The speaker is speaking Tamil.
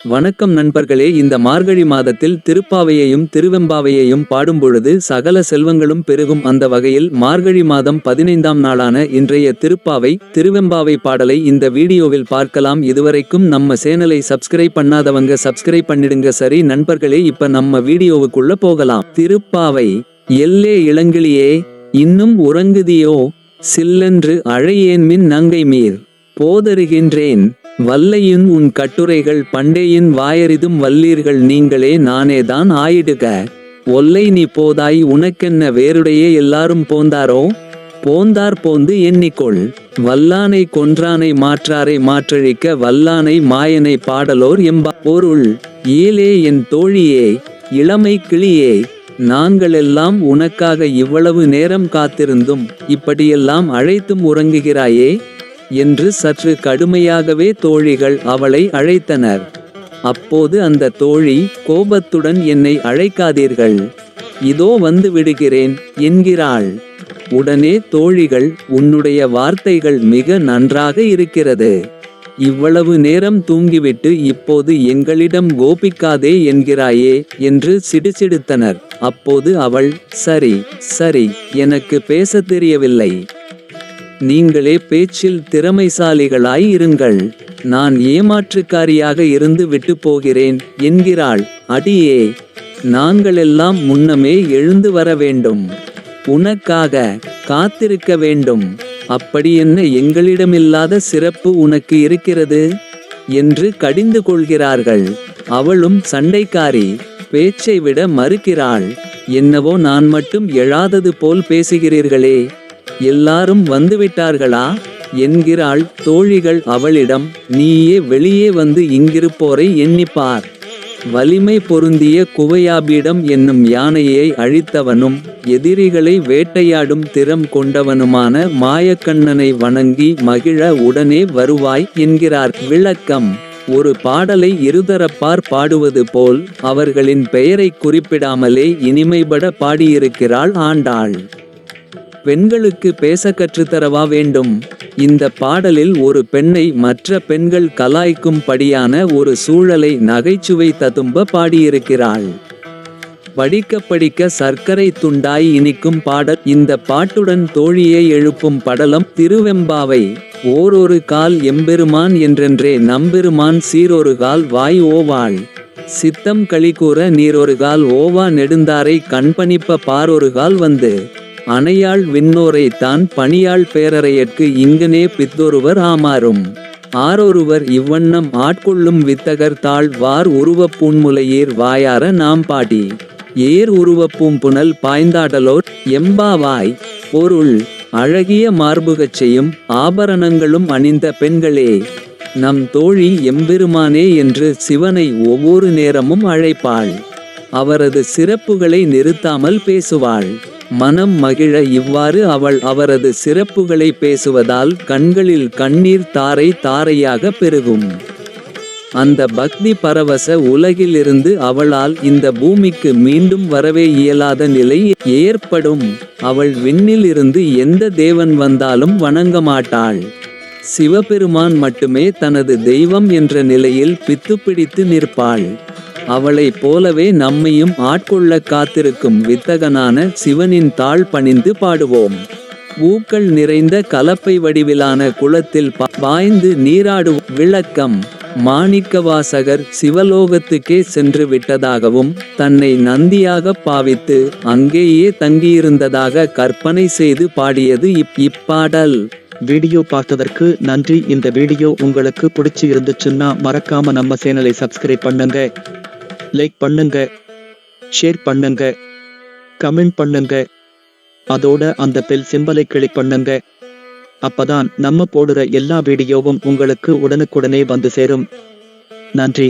வணக்கம் நண்பர்களே. இந்த மார்கழி மாதத்தில் திருப்பாவையையும் திருவெம்பாவையையும் பாடும்பொழுது சகல செல்வங்களும் பெருகும் அந்த வகையில் மார்கழி மாதம் பதினைந்தாம் நாளான இன்றைய திருப்பாவை திருவெம்பாவை பாடலை இந்த வீடியோவில் பார்க்கலாம். இதுவரைக்கும் நம்ம சேனலை சப்ஸ்கிரைப் பண்ணாதவங்க சப்ஸ்கிரைப் பண்ணிடுங்க. சரி நண்பர்களே இப்ப நம்ம வீடியோவுக்குள்ள போகலாம். திருப்பாவை எல்லே இளங்கிளியே இன்னும் உறங்குதியோ சில்லென்று அழையேன்மின் நங்கை மீர். போதருகின்றேன். வல்லையின் உன் கட்டுரைகள் பண்டேயின் வாயறிதும் வல்லீர்கள். நீங்களே நானேதான் ஆயிடுக. ஒல்லை நீ போதாய் உனக்கென்ன வேறுடைய எல்லாரும் போந்தாரோ? போந்தார் போந்து எண்ணிக்கொள். வல்லானை கொன்றானை மாற்றாரை மாற்றழிக்க வல்லானை மாயனை பாடலோர் எம்பா. பொருள் ஏலே என் தோழியே இளமை கிளியே நாங்களெல்லாம் உனக்காக இவ்வளவு நேரம் காத்திருந்தும் இப்படியெல்லாம் அழைத்தும் உறங்குகிறாயே? என்று சற்று கடுமையாகவே தோழிகள் அவளை அழைத்தனர். அப்போது அந்த தோழி கோபத்துடன் என்னை அழைக்காதீர்கள். இதோ வந்து விடுகிறேன் என்கிறாள். உடனே தோழிகள் உன்னுடைய வார்த்தைகள் மிக நன்றாக இருக்கிறது. இவ்வளவு நேரம் தூங்கிவிட்டு இப்போது எங்களிடம் கோபிக்காதே என்கிறாயே என்று சிடுசிடுத்தனர். அப்போது அவள் சரி சரி எனக்கு பேசத் தெரியவில்லை. நீங்களே பேச்சில் திறமைசாலிகளாய் இருங்கள். நான் ஏமாற்றுக்காரியாக இருந்து விட்டு போகிறேன் என்கிறாள். அடியே நாங்களெல்லாம் முன்னமே எழுந்து வர வேண்டும். உனக்காக காத்திருக்க வேண்டும். அப்படி என்ன எங்களிடமில்லாத சிறப்பு உனக்கு இருக்கிறது? என்று கடிந்து கொள்கிறார்கள். அவளும் சண்டைக்காரி பேச்சை விட மறுக்கிறாள். என்னவோ நான் மட்டும் எழாதது போல் பேசுகிறீர்களே. எல்லாரும் வந்துவிட்டார்களா? என்கிறாள் தோழிகள் அவளிடம் நீயே வெளியே வந்து இங்கிருப்போரை எண்ணிப்பார். வலிமை பொருந்திய குவையாபிடம் என்னும் யானையை அழித்தவனும் எதிரிகளை வேட்டையாடும் திறம் கொண்டவனுமான மாயக்கண்ணனை வணங்கி மகிழ உடனே வருவாய் என்கிறார். விளக்கம். ஒரு பாடலை இருதரப்பார் பாடுவது போல் அவர்களின் பெயரைக் குறிப்பிடாமலே இனிமைபட பாடியிருக்கிறாள் ஆண்டாள். பெண்களுக்கு பேச கற்றுத்தரவா வேண்டும்? இந்த பாடலில் ஒரு பெண்ணை மற்ற பெண்கள் கலாய்க்கும் படியான ஒரு சூழலை நகைச்சுவை ததும்ப பாடியிருக்கிறாள். படிக்க படிக்க சர்க்கரை துண்டாய் இனிக்கும் பாடல் இந்த பாட்டுடன் தோழியை எழுப்பும் படலம் திருவெம்பாவை. ஓரொரு கால் எம்பெருமான் என்றென்றே நம்பெருமான் சீரொரு கால் வாய் ஓவாள். சித்தம் களிகூற நீரொரு கால் ஓவா நெடுந்தாரை கண்பணிப்ப பாரொரு கால் வந்து. அணையாள் விண்ணோரைத்தான் பணியாள் பேரறையற்கு இங்கனே பித்தொருவர் ஆமாறும். ஆரொருவர் இவ்வண்ணம் ஆட்கொள்ளும் வித்தகர் தாழ் வார் உருவப் பூன்முலையீர் வாயார நாம் பாடி. ஏர் உருவப் புனல் பாய்ந்தாடலோர் எம்பாவாய். பொருள் அழகிய மார்புகச்சையும் ஆபரணங்களும் அணிந்த பெண்களே. நம் தோழி எம்பெருமானே என்று சிவனை ஒவ்வொரு நேரமும் அழைப்பாள். அவரது சிறப்புகளை நிறுத்தாமல் பேசுவாள். மனம் மகிழ இவ்வாறு அவள் அவரது சிறப்புகளை பேசுவதால் கண்களில் கண்ணீர் தாரை தாரையாக பெருகும். அந்த பக்தி பரவச உலகிலிருந்து அவளால் இந்த பூமிக்கு மீண்டும் வரவே இயலாத நிலை ஏற்படும். அவள் விண்ணில் இருந்து எந்த தேவன் வந்தாலும் வணங்க மாட்டாள். சிவபெருமான் மட்டுமே தனது தெய்வம் என்ற நிலையில் பித்து பிடித்து நிற்பாள். அவளைப் போலவே நம்மையும் ஆட்கொள்ள காத்திருக்கும் வித்தகனான சிவனின் தாழ் பணிந்து பாடுவோம். ஊக்கள் நிறைந்த கலப்பை வடிவிலான குளத்தில் பாய்ந்து நீராடு விளக்கம். மாணிக்கவாசகர் சிவலோகத்துக்கே சென்று விட்டதாகவும் தன்னை நந்தியாக பாவித்து அங்கேயே தங்கியிருந்ததாக கற்பனை செய்து பாடியது இப் இப்பாடல். வீடியோ பார்த்ததற்கு நன்றி. இந்த வீடியோ உங்களுக்கு பிடிச்சி இருந்துச்சுன்னா மறக்காம நம்ம சேனலை சப்ஸ்கிரைப் பண்ணுங்க. லைக் பண்ணுங்க ஷேர் பண்ணுங்க கமெண்ட் பண்ணுங்க. அதோட அந்த பெல் சிம்பலை கிளிக் பண்ணுங்க. அப்பதான் நம்ம போடுற எல்லா வீடியோவும் உங்களுக்கு உடனுக்குடனே வந்து சேரும். நன்றி.